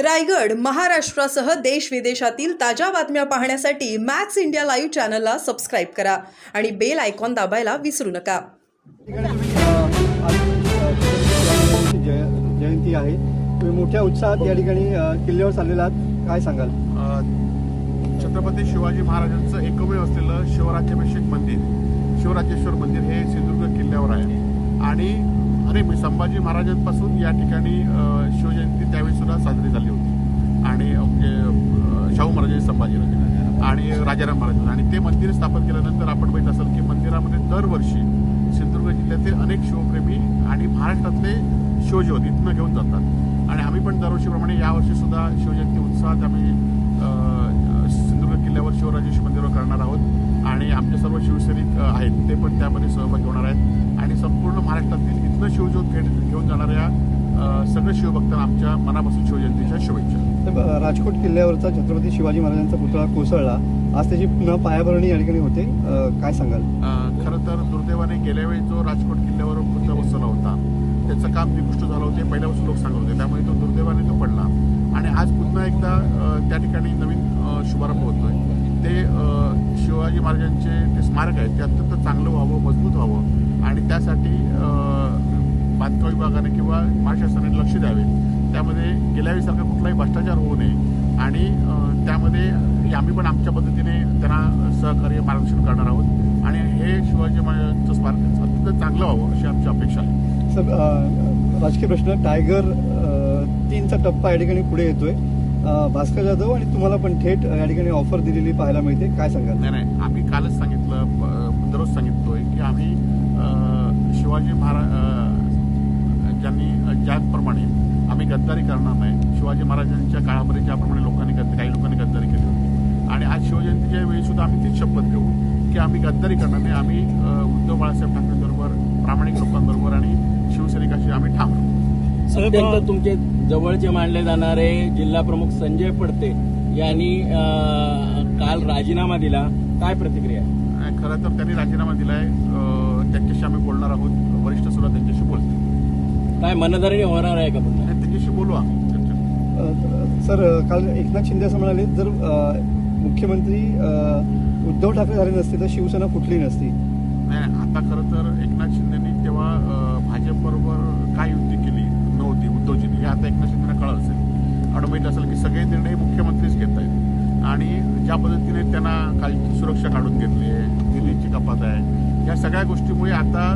रायगड महाराष्ट्रासह देश विदेशातील ताज्या बातम्या पाहण्यासाठी मॅक्स इंडिया लाईव्ह चॅनलला सबस्क्राईब करा आणि बेल आयकॉन दाबायला विसरू नका. जयंती आहे. तुम्ही मोठ्या उत्साहात या ठिकाणी किल्ल्यावर चाललेला आहात. काय सांगाल? छत्रपती शिवाजी महाराजांचं एकमेव असलेलं शिवराज्याभिषेक मंदिर शिवराजेश्वर मंदिर हे सिंधुदुर्ग किल्ल्यावर आहे. आणि अरे मी संभाजी महाराजांपासून या ठिकाणी शिवजयंती त्यावेळी सुद्धा साजरी झाली होती. आणि म्हणजे शाहू महाराजांनी संभाजीराजे. आणि राजाराम महाराज. आणि ते मंदिर स्थापन केल्यानंतर आपण बघित असाल की मंदिरामध्ये दरवर्षी सिंधुदुर्ग जिल्ह्यातील अनेक शिवप्रेमी आणि महाराष्ट्रातले शिवजोत इथनं घेऊन जातात. आणि आम्ही पण दरवर्षीप्रमाणे यावर्षी सुद्धा शिवजयंती उत्साहात आम्ही सिंधुदुर्ग किल्ल्यावर शिवराजेश्वर मंदिरावर करणार आहोत. आणि आमचे सर्व शिवसैनिक आहेत. ते पण त्यामध्ये सहभागी होणार आहेत. आणि संपूर्ण महाराष्ट्रातील इथनं शिवज्योत घेत घेऊन जाणाऱ्या सगळ्या शिवभक्तांना आमच्या मनापासून शिवजयंतीच्या शुभेच्छा. राजकोट किल्ल्यावरचा छत्रपती शिवाजी महाराजांचा पुतळा कोसळला. आज त्याची पुन्हा पायाभरणी या ठिकाणी होते. काय सांगाल? खरं तर दुर्दैवाने गेल्या वेळी जो राजकोट किल्ल्यावर पुतळा बसवला होता त्याचं काम निकृष्ट झालं होते पहिल्यापासून लोक सांगत होते. त्यामुळे तो दुर्दैवाने तो पडला. आणि आज पुन्हा एकदा त्या ठिकाणी नवीन शुभारंभ होतोय. ते शिवाजी महाराजांचे जे स्मारक आहे ते अत्यंत चांगलं व्हावं मजबूत व्हावं. आणि त्यासाठी बांधकाम विभागाने किंवा महाशासनाने लक्ष द्यावे. त्यामध्ये गेल्या वेळीसारखा कुठलाही भ्रष्टाचार होऊ नये. आणि त्यामध्ये आम्ही पण आमच्या पद्धतीने त्यांना सहकार्य मार्गदर्शन करणार आहोत. आणि हे शिवाजी महाराजांचं स्मारक अत्यंत चांगलं व्हावं अशी आमची अपेक्षा आहे. सर राजकीय प्रश्न टायगर तीनचा टप्पा या ठिकाणी पुढे येतोय. भास्कर जाधव आणि तुम्हाला पण थेट या ठिकाणी ऑफर दिलेली पाहायला मिळते. काय सांगाल? नाही नाही. आम्ही कालच सांगितलं दररोज सांगितलोय की आम्ही शिवाजी महाराज ज्यांनी ज्याप्रमाणे आम्ही गद्दारी करणार नाही शिवाजी महाराजांच्या काळामध्ये ज्याप्रमाणे लोकांनी काही लोकांनी गद्दारी केली होती. आणि आज शिवजयंतीच्या वेळी सुद्धा आम्ही तीच शपथ घेऊ की आम्ही गद्दारी करणार नाही. आम्ही उद्धव बाळासाहेब ठाकरेंबरोबर प्रामाणिक लोकांबरोबर आणि शिवसैनिकाशी आम्ही ठाम राहू. अत्यंत तुमचे जवळचे मानले जाणारे जिल्हा प्रमुख संजय पडते यांनी काल राजीनामा दिला. काय प्रतिक्रिया खरं तर त्यांनी राजीनामा दिलाय. त्यांच्याशी आम्ही बोलणार आहोत. वरिष्ठ सुद्धा त्यांच्याशी बोलतील. काय मनधरणी होणार आहे का पुन्हा? त्यांच्याशी बोलू आम्ही. सर काल एकनाथ शिंदे असं म्हणाले जर मुख्यमंत्री उद्धव ठाकरे झाले नसते तर शिवसेना फुटली नसती? नाही आता खरं तर एकनाथ शिंदेनी तेव्हा अ, भाजपबरोबर काय युती केली नव्हती उद्धवजींनी हे आता एकनाथ शिंदेना कळलं असेल आणि माहीत असेल की सगळे निर्णय मुख्यमंत्रीच घेत आहेत. आणि ज्या पद्धतीने त्यांना कालची सुरक्षा काढून घेतली आहे दिल्लीची कपात आहे या सगळ्या गोष्टीमुळे आता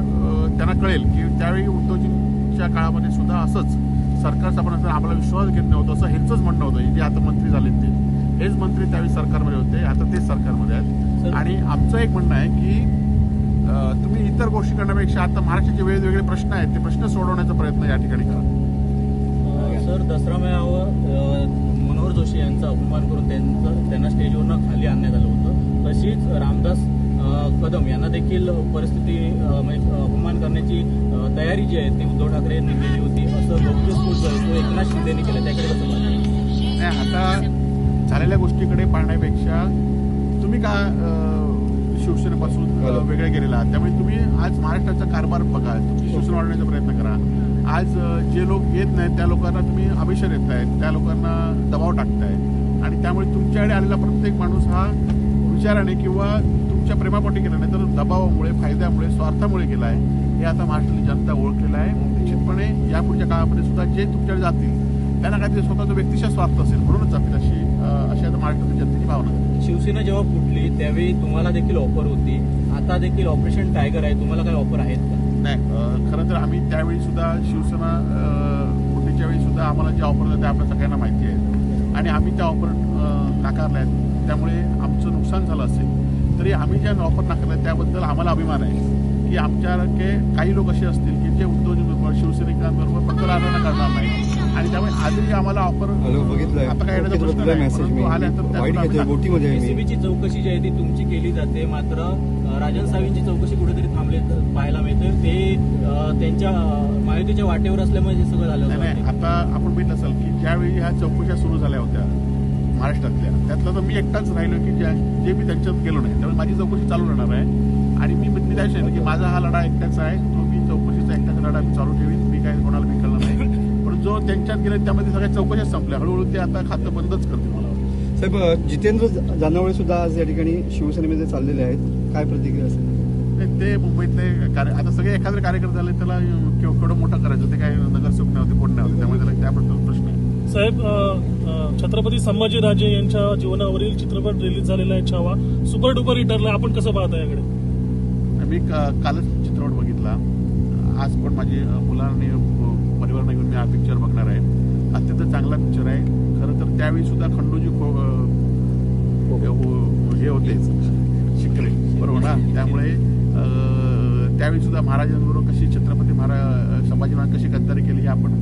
त्यांना कळेल की त्यावेळी उद्धवजींच्या काळामध्ये सुद्धा असंच सरकार आपण असं आम्हाला विश्वास घेत नव्हतं असं ह्यांचंच म्हणणं होतं. जे आता मंत्री झाले ते. हेच मंत्री त्यावेळी सरकारमध्ये होते आता तेच सरकारमध्ये आहेत. आणि आमचं एक म्हणणं आहे की तुम्ही इतर गोष्टी करण्यापेक्षा आता महाराष्ट्राचे वेगवेगळे प्रश्न आहेत ते प्रश्न सोडवण्याचा प्रयत्न या ठिकाणी करा. सर दसरा मेळावा अ, मनोहर जोशी यांचा अपमान करून त्यांचं त्यांना स्टेजवरनं खाली आणण्यात आलं होतं. तशीच रामदास कदम यांना देखील परिस्थिती म्हणजे अपमान करण्याची तयारी जी आहे ती उद्धव ठाकरे यांनी केली होती असं गौप्यस्फोट जो आहे तो एकनाथ शिंदेनी केला. त्याकडे कसं आता झालेल्या गोष्टीकडे पाहण्यापेक्षा तुम्ही का शिवसेनेपासून वेगळे गेलेला आहात? त्यामुळे तुम्ही आज महाराष्ट्राचा कारभार बघा तुमची शिवसेना वाढवण्याचा प्रयत्न करा. आज जे लोक येत नाहीत त्या लोकांना तुम्ही अभिषेक देत आहेत त्या लोकांना दबाव टाकताय आणि त्यामुळे तुमच्याकडे आलेला प्रत्येक माणूस हा विचाराने किंवा तुमच्या प्रेमापोटी गेला नाही तर दबावामुळे फायद्यामुळे स्वार्थामुळे गेला आहे हे आता महाराष्ट्रातली जनता ओळखलेलं आहे. निश्चितपणे यापुढच्या काळामध्ये सुद्धा जे तुमच्याकडे जातील त्यांना काहीतरी स्वतःचा व्यक्तिशा स्वार्थ असेल म्हणूनच जातील अशी अशी आता महाराष्ट्रातील जनतेची भावना शिवसेना जेव्हा फुटली त्यावेळी तुम्हाला देखील ऑफर होती. आता देखील ऑपरेशन टायगर आहे. तुम्हाला काही ऑफर आहेत का? नाही खरं तर आम्ही त्यावेळी सुद्धा शिवसेना अ, फुटीच्या वेळी सुद्धा आम्हाला ज्या ऑफर होत्या त्या आपल्या सगळ्यांना माहिती आहे. आणि आम्ही त्या ऑफर नाकारल्या आहेत. त्यामुळे आमचं नुकसान झालं असेल तरी आम्ही ज्या ऑफर नाकारल्या त्याबद्दल आम्हाला अभिमान आहे. की आमच्यासारखे काही लोक असे असतील की जे उद्योजक शिवसैनिकांबरोबर पत्र आंदोलन करणार नाही आणि त्यामुळे आजही आम्हाला ऑफर हॅलो बघितलंय. आता काय येण्याचा चौकशी जी आहे ती तुमची केली जाते. मात्र राजन सावींची चौकशी कुठेतरी थांबले पाहायला मिळते ते त्यांच्या अ, महायुतीच्या वाटेवर असल्यामुळे हे सगळं झालं नाही. आता आपण बघितलं असेल की ज्यावेळी ह्या चौकशा सुरू झाल्या होत्या महाराष्ट्रातल्या त्यातलं तर मी एकटाच राहिलो की ज्या जे मी त्यांच्यात गेलो नाही. त्यामुळे माझी चौकशी चालू राहणार आहे. आणि मी मी त्याच सांगितलं की माझा हा लढा एकट्याचा आहे. तो मी चौकशीचा एकट्याचा लढा मी चालू ठेवीन. मी काय कोणाला मी जो त्यांच्यात गेले त्यामध्ये सगळ्या चौकशा संपल्या. हळूहळू ते आता खातं बंदच करतील मला. साहेब जितेंद्र जानवळे सुद्धा आज या ठिकाणी शिवसेनेमध्ये चाललेले आहेत. काय प्रतिक्रिया असेल? ते मुंबईतले कार्य आता सगळे एखादे कार्यकर्ते झाले त्याला केव- केवढं मोठं करायचं? ते काय नगरसेवक नव्हते कोण नव्हते त्यामुळे त्याला त्याबद्दल प्रश्न आहे. साहेब छत्रपती संभाजीराजे यांच्या जीवनावरील चित्रपट रिलीज झालेला आहे छावा. सुपर डुपर हिट ठरला आपण कसं पाहता याकडे? मी का- कालच चित्रपट बघितला. आज पण माझी मुलांनी परिवाराने घेऊन मी हा पिक्चर बघणार आहे. अत्यंत चांगला पिक्चर आहे. खरं तर त्यावेळी सुद्धा खंडोजी खो- अ, हो- हे होते. शिकले. बरोबर ना? त्यामुळे अ, त्यावेळी सुद्धा महाराजांबरोबर कशी छत्रपती महाराज संभाजी महाराज कशी गद्दारी केली ही आपण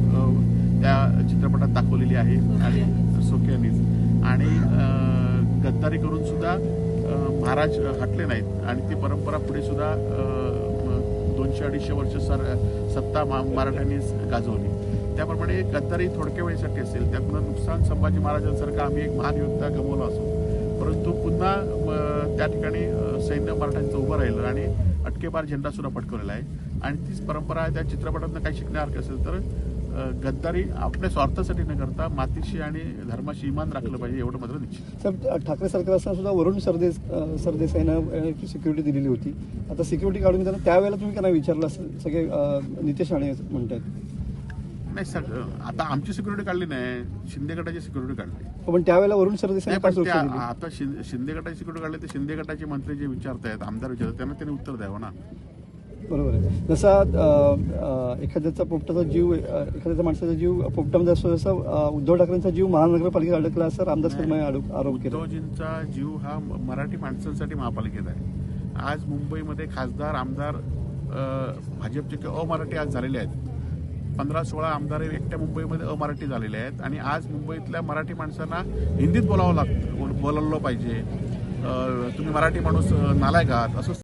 त्या चित्रपटात दाखवलेली आहे. आणि सोक्यानीच आणि गद्दारी करून सुद्धा महाराज हटले नाहीत. आणि ती परंपरा पुढे सुद्धा दोनशे अडीचशे वर्ष सर सत्ता मा- मराठ्यांनीच गाजवली. त्याप्रमाणे गद्दारी थोडक्या वेळेसाठी असेल त्यातनं नुकसान संभाजी महाराजांसारखा आम्ही एक महान योद्धा गमवला असो. परंतु पुन्हा त्या ठिकाणी सैन्य मराठ्यांचं उभं राहिलं आणि अटकेबार झेंडा सुद्धा फटकवलेला आहे. आणि तीच परंपरा त्या चित्रपटातनं काही शिकण्यासारखं असेल तर गद्दारी आपल्या स्वार्थासाठी न करता मातीशी आणि धर्माशी इमान राखलं पाहिजे एवढं मात्र निश्चित. साहेब ठाकरे सरकार असताना सुद्धा वरुण सरदेस सरदेसाईनं सिक्युरिटी दिलेली होती. आता सिक्युरिटी काढून घेताना त्यावेळेला तुम्ही त्यांना विचारलं असेल सगळे नितेश राणे म्हणतात. नाही सर आता आमची सिक्युरिटी काढली नाही शिंदे गटाची सिक्युरिटी काढली. पण त्यावेळेला दिली आता शिंदे गटाची सिक्युरिटी काढली तर शिंदे गटाचे मंत्री जे विचारतायत आमदार विचारतात त्यांना त्यांनी उत्तर द्यावं ना. बरोबर आहे. जसा एखाद्याचा पोपटाचा जीव एखाद्याचा माणसाचा जीव पोपटामध्ये असतो जसं उद्धव ठाकरेंचा जीव महानगरपालिकेत अडकला असं रामदास कदमाने आरोप केला. उद्धवजींचा जीव हा मराठी माणसांसाठी महापालिकेत आहे. आज मुंबईमध्ये खासदार आमदार भाजपचे किंवा अमराठी आज झालेले आहेत. पंधरा सोळा आमदार एकट्या मुंबईमध्ये अमराठी झालेले आहेत आणि आज मुंबईतल्या मराठी माणसांना हिंदीत बोलावं लागतं बोलावलं पाहिजे. तुम्ही मराठी माणूस नालायक आहात असं